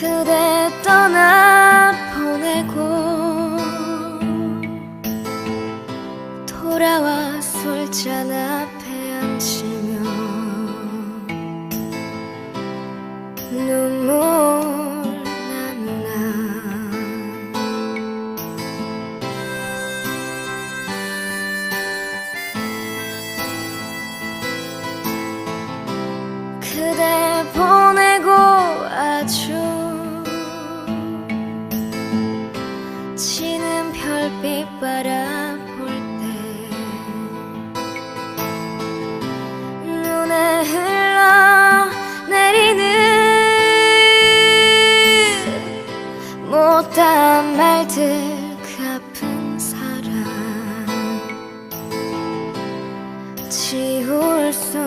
그대 떠나 보내고 돌아와 술잔 앞에 앉으며 눈물 스치는 별빛 바라볼 때 눈에 흘러내리는 못한 말들 아픈 사랑 지울 수